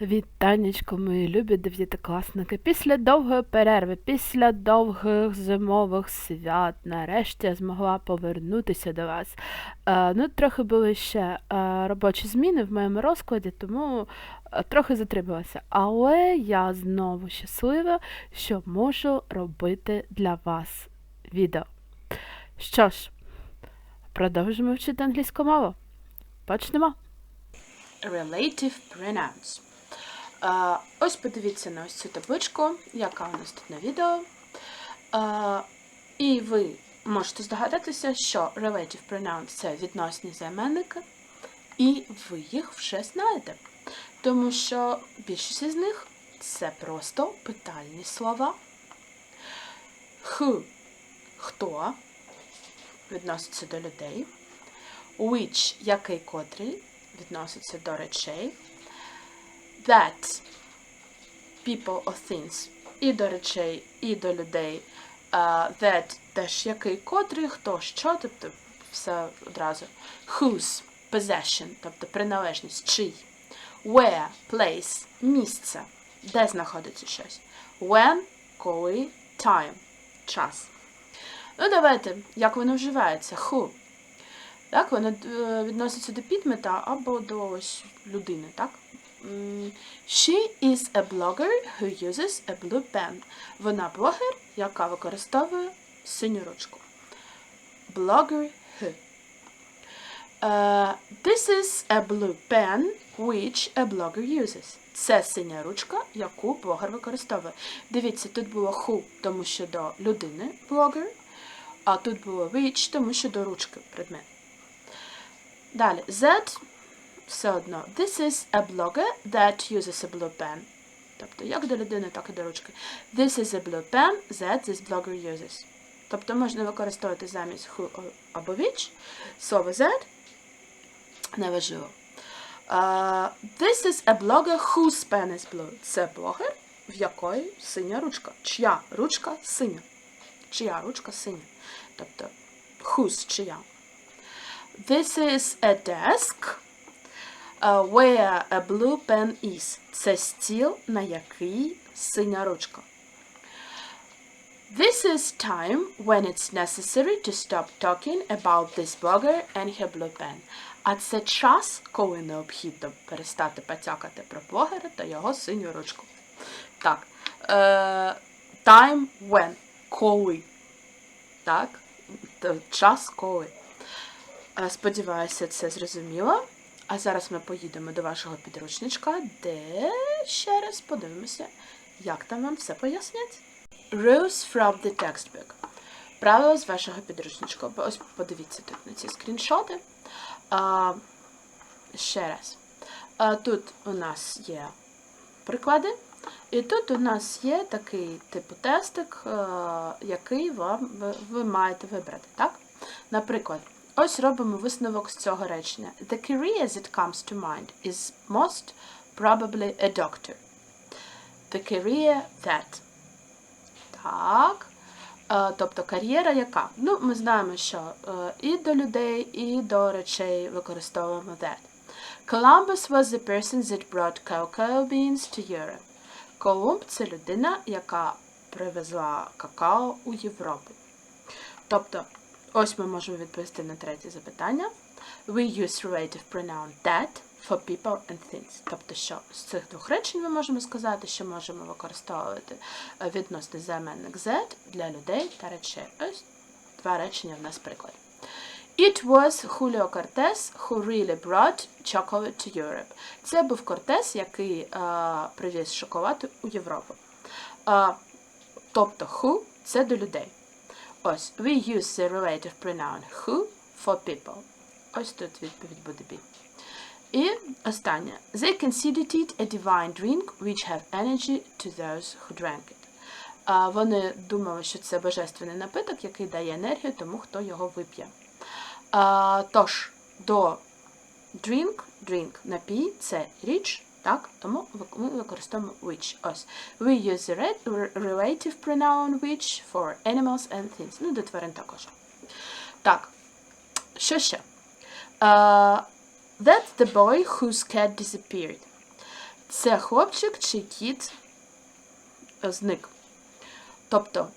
Вітанечко, мої любі дев'ятикласники. Після довгої перерви, після довгих зимових свят, нарешті я змогла повернутися до вас. Е, ну, трохи були ще е, робочі зміни в моєму розкладі, тому е, трохи затрималася. Але я знову щаслива, що можу робити для вас відео. Що ж, продовжимо вчити англійську мову. Почнемо. Relative pronouns. Ось подивіться на ось цю табличку, яка у нас тут на відео. І ви можете здогадатися, що relative pronouns – це відносні займенники, і ви їх вже знаєте. Тому що більшість із них це просто питальні слова. Who – хто відноситься до людей. Which – який котрий відноситься до речей. That people or things і до речей, і до людей. Uh, that теж який котрий, хто що, тобто все одразу. Whose possession, тобто приналежність, чий. Where place місце, де знаходиться щось. When коли time час. Ну, давайте, як воно вживається? Who. Так, воно е, відноситься до підмета або до ось людини, так? She is a blogger who uses a blue pen. Вона блогер, яка використовує синю ручку. Blogger who. Е, this is a blue pen which a blogger uses. Це синя ручка, яку блогер використовує. Дивіться, тут було who, тому що до людини блогер, а тут було which, тому що до ручки предмет. Далі, Z все одно. This is a blogger that uses a blue pen. Тобто, як до людини, так і до ручки. This is a blue pen that this blogger uses. Тобто можна використовувати замість who або which слово that. Неважливо. Uh, this is a blogger whose pen is blue. Це блогер, в якої синя ручка. Чия ручка синя. Чия ручка синя. Тобто, whose чия. This is a desk where a blue pen is. Це стіл, на який синя ручка. This is time when it's necessary to stop talking about this blogger and her blue pen. А це час, коли необхідно перестати потякати про блогера та його синю ручку. Так. Е, time when. Коли. Так. Час коли. Е, Сподіваюся, це зрозуміло. А зараз ми поїдемо до вашого підручничка, де ще раз подивимося, як там вам все пояснять. Rules from the textbook. Правила з вашого підручничка. Ось подивіться тут на ці скріншоти. А, ще раз. А, тут у нас є приклади. І тут у нас є такий типу тестик, який вам ви маєте вибрати. Так? Наприклад, ось робимо висновок з цього речення. The career that comes to mind is most probably a doctor. The career that. Так. Е, Тобто кар'єра яка? Ну, ми знаємо, що е, і до людей, і до речей використовуємо that. Columbus was the person that brought cocoa beans to Europe. Колумб це людина, яка привезла какао у Європу. Тобто, ось ми можемо відповісти на третє запитання. We use relative pronoun that for people and things. Тобто, що з цих двох речень ми можемо сказати, що можемо використовувати е, відносний займенник that для людей та речей. Ось два речення в нас приклад. It was Julio Cortez who really brought chocolate to Europe. Це був Кортес, який е, привіз шоколад у Європу. Е, тобто who – це до людей. Ось, we use the relative pronoun who for people. Ось тут відповідь буде be. І останнє. They considered it a divine drink which have energy to those who drank it. А вони думали, що це божественний напиток, який дає енергію тому, хто його вип'є. Тож, до drink, drink, напій, це річ, так? Тому ми використовуємо which. Ось. We use the re- re- relative pronoun which for animals and things. Ну, до тварин також. Так, що ще? Uh, that's the boy whose cat disappeared. Це хлопчик чи кіт е, зник. Тобто,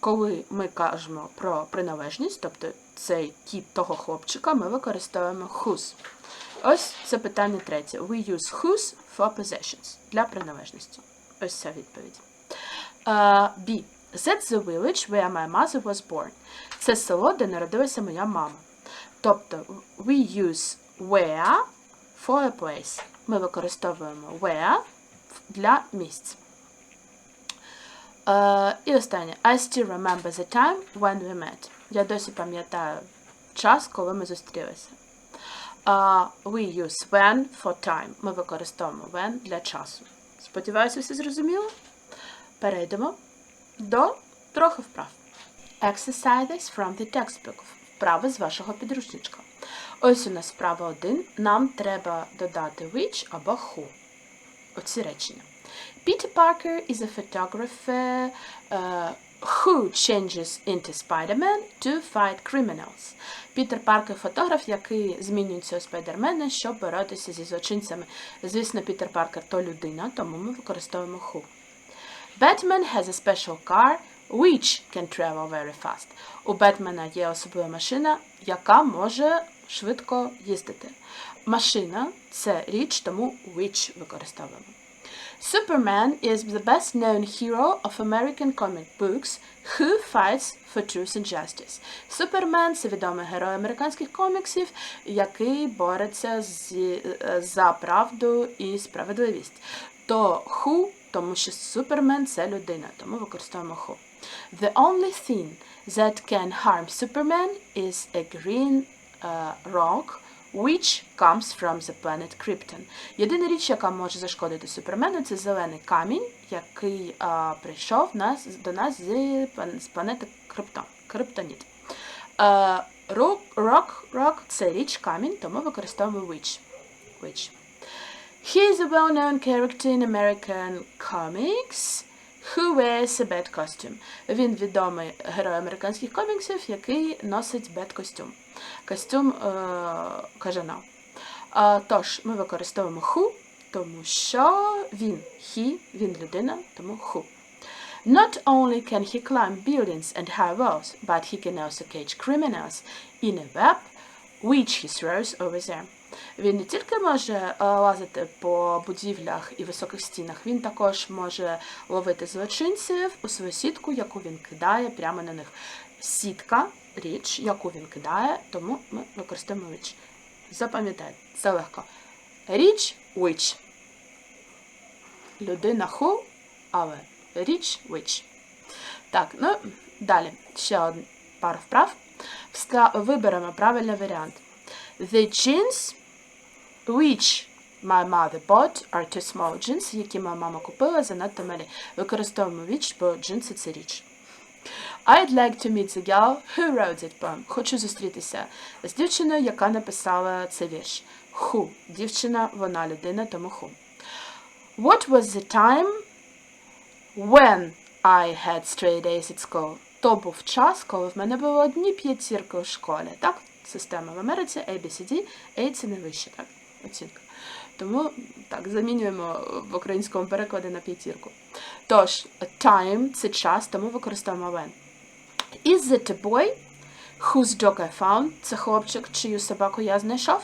коли ми кажемо про приналежність, тобто цей кіт того хлопчика, ми використовуємо whose. Ось це питання третє. We use whose for possessions для приналежності. Ось ця відповідь. Е, B. That's the village where my mother was born. Це село, де народилася моя мама. Тобто we use where for a place. Ми використовуємо where для місць. Е, і останнє. I still remember the time when we met. Я досі пам'ятаю час, коли ми зустрілися. We use when for time. Ми використовуємо when для часу. Сподіваюся, все зрозуміло? Перейдемо до трохи вправ. Exercises from the textbook. Вправи з вашого підручничка. Ось у нас вправа 1. Нам треба додати which або who. Оці речення. Peter Parker is a photographer uh, who changes into Spider-Man to fight criminals. Пітер Паркер фотограф, який змінюється у Спайдермена, щоб боротися зі злочинцями. Звісно, Пітер Паркер то людина, тому ми використовуємо who. Batman has a special car which can travel very fast. У Бетмена є особлива машина, яка може швидко їздити. Машина це річ, тому which використовуємо. Superman is the best known hero of American comic books who fights for truth and justice. Супермен це відомий герой американських коміксів, який бореться е, за правду і справедливість. То who, тому що Супермен це людина, тому thing that can harm Superman is a green uh, rock which comes from the planet Krypton. Єдина річ, яка може зашкодити Супермену, це зелений камінь, який а, прийшов нас, до нас з, з планети Криптон, Криптоніт. Е, Rock, rock, це річ камінь, тому використовуємо which. which. He is a well-known character in American comics who wears a bad costume. Він відомий герой американських коміксів, який носить бед костюм. Костюм е, кажана. Тож, ми використовуємо who, тому що він he, він людина, тому who. Not only can he climb buildings and high walls, but he can also catch criminals in a web which he throws over them. Він не тільки може е, лазити по будівлях і високих стінах, він також може ловити злочинців у свою сітку, яку він кидає прямо на них. Сітка річ, яку він кидає, тому ми використовуємо річ. Запам'ятайте, це легко. Річ which. Людина who, але річ which. Так, ну далі ще один пару вправ. Виберемо правильний варіант. The jeans which my mother bought are too small. Джинси, які моя мама купила, занадто малі. Використовуємо which, бо джинси це річ. I'd like to meet the girl who wrote that poem. Хочу зустрітися з дівчиною, яка написала цей вірш. Who. Дівчина, вона людина, тому who. What was the time when I had straight A's at school? То був час, коли в мене було одні п'ятірки у школі. Так, система в Америці ABCD, A це найвища, так, оцінка. Тому так, замінюємо в українському перекладі на п'ятірку. Тож, time це час, тому використовуємо when. Is it a boy whose dog I found? Це хлопчик, чию собаку я знайшов.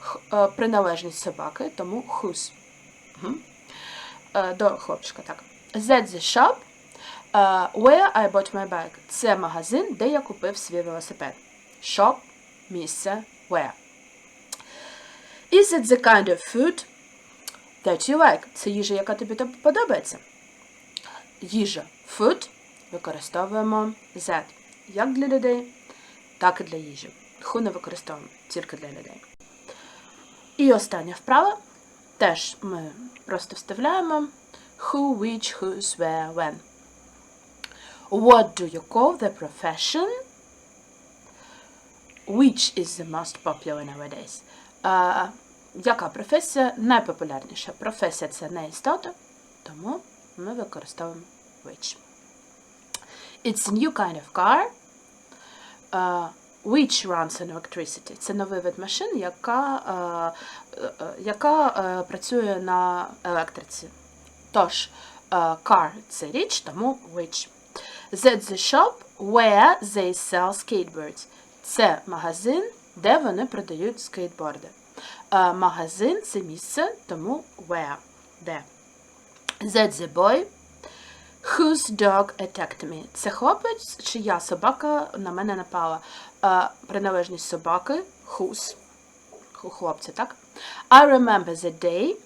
Х- е, приналежність собаки, тому whose. Мгм. Е, До хлопчика, так. That's the shop е, where I bought my bike. Це магазин, де я купив свій велосипед. Shop – місце where. Is it the kind of food that you like? Це їжа, яка тобі подобається. Їжа food використовуємо that як для людей, так і для їжі. Ху не використовуємо тільки для людей. І остання вправа. Теж ми просто вставляємо who, which, whose, where, when. What do you call the profession which is the most popular nowadays? А, яка професія найпопулярніша? Професія це не істота, тому ми використовуємо which. It's a new kind of car uh, which runs on electricity. Це новий вид машин, яка uh, е, яка е, працює на електриці. Тож, е, car це річ, тому which. That's the shop where they sell skateboards. Це магазин, де вони продають скейтборди. Е, Магазин це місце, тому where. Де. That's the boy whose dog attacked me. Це хлопець, чия собака на мене напала. Е, Приналежність собаки whose. Хлопця, так? I remember the day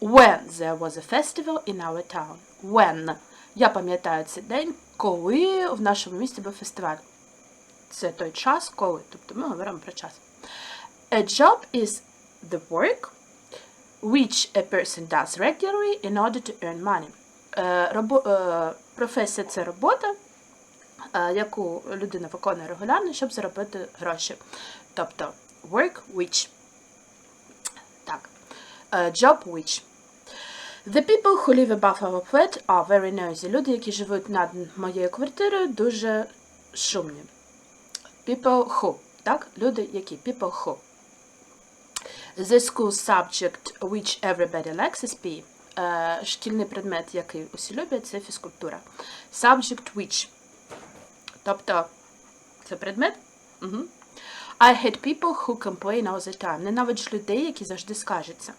when there was a festival in our town. When. Я пам'ятаю цей день, коли в нашому місті був фестиваль. Це той час, коли. Тобто ми говоримо про час. A job is the work which a person does regularly in order to earn money. Е, е, професія це робота, е, яку людина виконує регулярно, щоб заробити гроші. Тобто work which. Так. Job which. The people who live above our flat are very noisy. Люди, які живуть над моєю квартирою, дуже шумні. People who. Так? Люди, які? People who. The school subject which everybody likes is PE. Е, шкільний предмет, який усі люблять, це фізкультура. Subject which. Тобто, це предмет? Угу. I hate people who complain all the time. Ненавиджу людей, які завжди скажуться.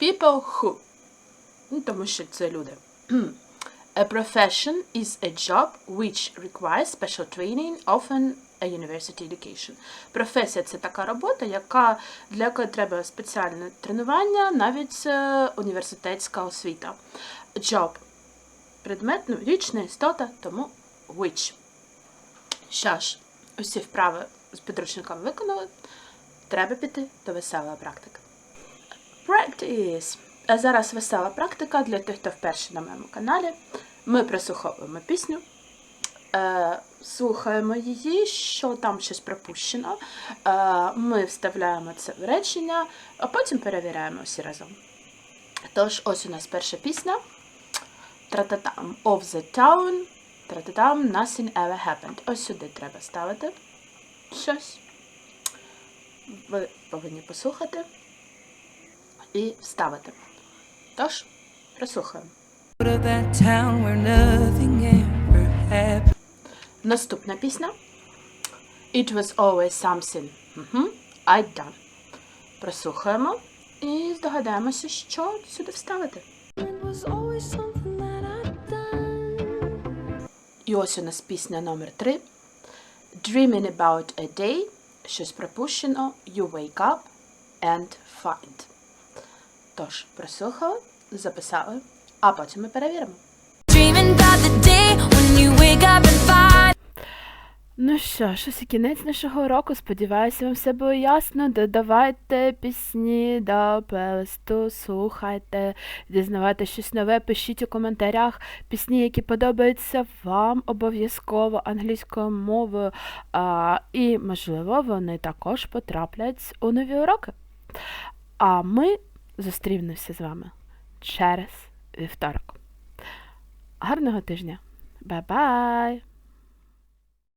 People who. Ну, тому що це люди. A profession is a job which requires special training, often a university education. Професія це така робота, яка, для якої треба спеціальне тренування, навіть е, університетська освіта. Job – предмет, ну, річна істота, тому which. Що ж, усі вправи з підручниками виконали. Треба піти до веселої практики. Practice. А зараз весела практика для тих, хто вперше на моєму каналі. Ми прослуховуємо пісню, е, слухаємо її, що там щось пропущено. Е, ми вставляємо це в речення, а потім перевіряємо всі разом. Тож, ось у нас перша пісня. Трататам of the town. Трататам nothing ever happened. Ось сюди треба ставити щось. Ви повинні послухати і вставити. Тож, прослухаємо. that town where nothing ever happened. Наступна пісня. It was always something. Угу. I'd done. Прослухаємо і здогадаємося, що сюди вставити. It was always something that I'd done. І ось у нас пісня номер 3. Dreaming about a day. Щось пропущено. You wake up and find. Тож, прослухали, записали, а потім ми перевіримо. Dreaming about the day when you wake up and find. Ну що ж, ось і кінець нашого уроку. Сподіваюся, вам все було ясно. Додавайте пісні до плейлисту, слухайте, дізнавайте щось нове, пишіть у коментарях пісні, які подобаються вам обов'язково англійською мовою. А, і, можливо, вони також потраплять у нові уроки. А ми зустрінемося з вами через вівторок. Гарного тижня! Бай-бай!